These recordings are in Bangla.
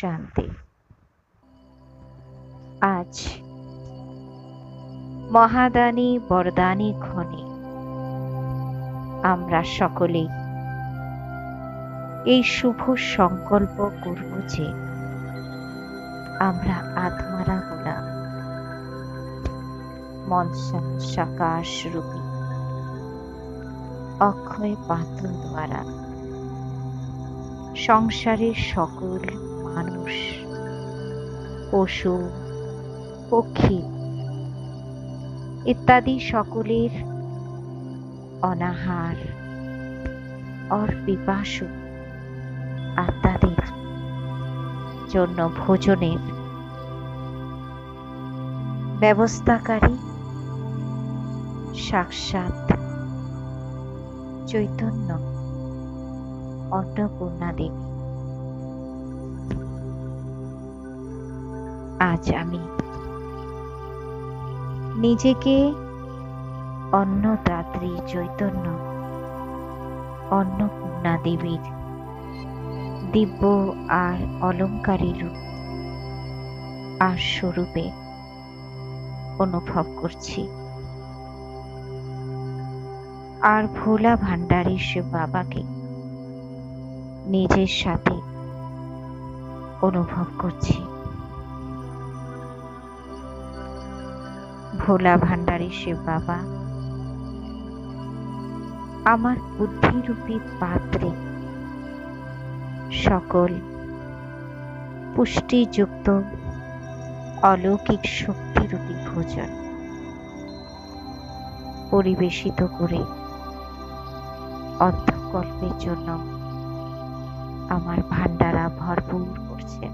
শান্তি। আজ মহাদানী বরদানী ক্ষণে আমরা সকলে এই শুভ সংকল্প করব যে আমরা আত্মারা হলাম। মনসা সাকাশ রূপী। অক্ষয় পাত্র দ্বারা। সংসারের সকল মানুষ, পশু, পক্ষী ইত্যাদি সকলের অনাহার অর পিপাসু আত্মাদের জন্য ভোজনের ব্যবস্থাকারী সাক্ষাৎ চৈতন্য অন্নপূর্ণা দেবী। আজ আমি নিজেকে অন্নদাত্রী চৈতন্য অন্নপূর্ণা দেবীর দিব্য আর অলঙ্কারী রূপ আর স্বরূপে অনুভব করছি। আর ভোলা ভান্ডারী শিব বাবাকে নিজের সাথে অনুভব করছি। ভোলা ভান্ডারী শিব বাবা। আমার বুদ্ধিরূপী পাত্রে সকল পুষ্টিযুক্ত অলৌকিক শক্তিরূপী ভোজন পরিবেশিত করে অর্ধকল্পের জন্য আমার ভান্ডারা ভরপুর করছে।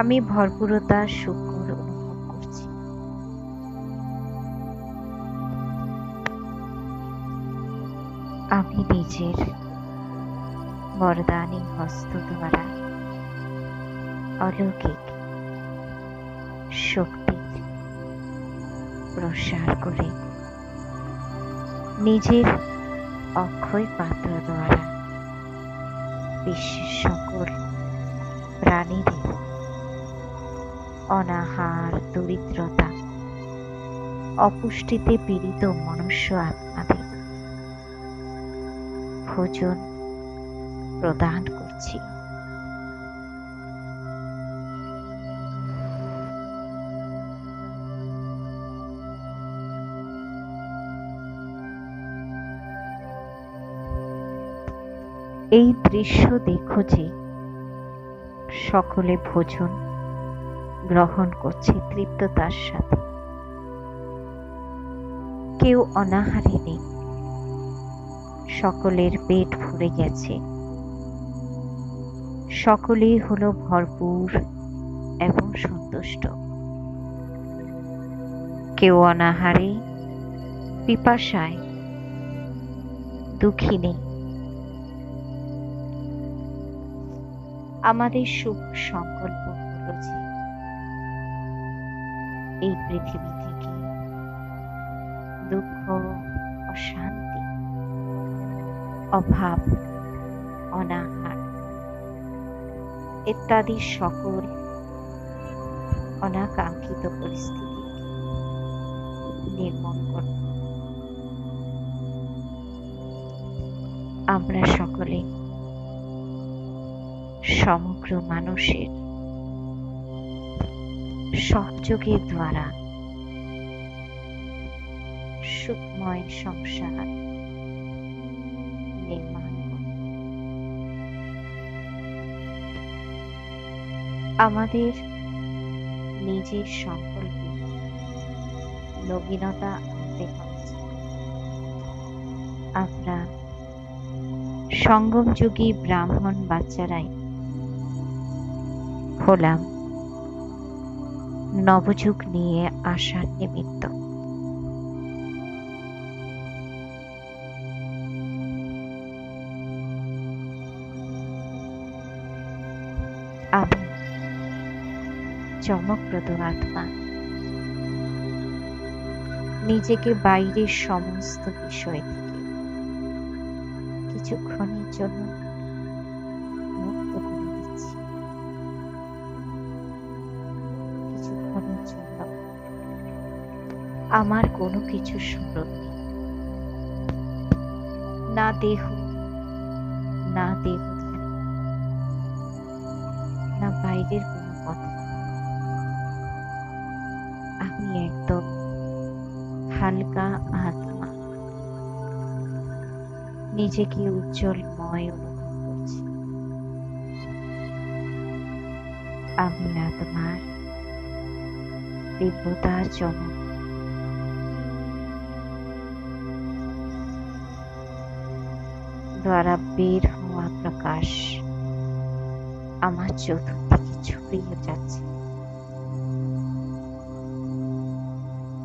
আমি ভরপুরতা শুকর আমি নিজের বরদানি হস্ত দ্বারা অলৌকিক শক্তির প্রসার করে নিজের অক্ষয় পাত্র দ্বারা বিশ্বের সকল প্রাণীদের অনাহার, দরিদ্রতা, অপুষ্টিতে পীড়িত মনুষ্য আত্মাদের ভোজন প্রদান করছি। এই দৃশ্য দেখো যে সকলে ভোজন গ্রহণ করছে তৃপ্ততার সাথে। কেউ অনাহারে নেই। সকলের পেট ভরে গেছে। সকলেই হলো ভরপুর এবং সন্তুষ্ট। কেউ অনাহারে, পিপাসায়, দুঃখী নেই। আমাদের শুভ সংকল্প হলো এই পৃথিবী থেকে দুঃখ অভাব, অনাহার, ইত্যাদি সকল অনাকাঙ্ক্ষিত পরিস্থিতি নির্মূল করব। আমরা সকলে সমগ্র মানুষের সহযোগের দ্বারা সুখময় সংসার আমাদের নিজের সংকল্পে নবীনতা আনতে হবে। আমরা সঙ্গমযুগী ব্রাহ্মণ বাচ্চারাই হলাম নবযুগ নিয়ে আসার নিমিত্ত। আমি চমকপ্রদ আত্মা। নিজেকে বাইরের সমস্ত বিষয় থেকে কিছুক্ষণের জন্য মুক্ত কিছুক্ষণের জন্য আমার কোনো কিছু স্মরণ না দেহ না দেহ না বাইরের কোনো কথা আমি একদম হালকা আত্মা। নিজেকে উজ্জ্বলময় অনুভব করছি। আমি আত্মার দিব্যতার চমক দ্বারা বের হওয়া প্রকাশ। চতুর্দিকে ছড়িয়ে যাচ্ছে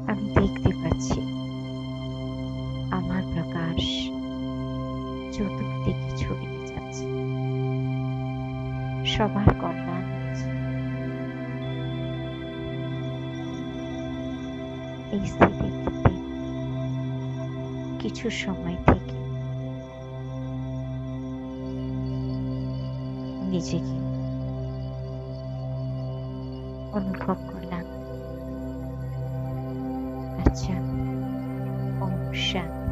আমি দেখতে পাচ্ছি আমার প্রকাশ চতুর্দিকে ছড়িয়ে যাচ্ছে। সবার কল্যাণ এই স্থিতিতে কিছু সময় থেকে নিজেকে অনুভব করলাম আচ্ছা ওম শান্তি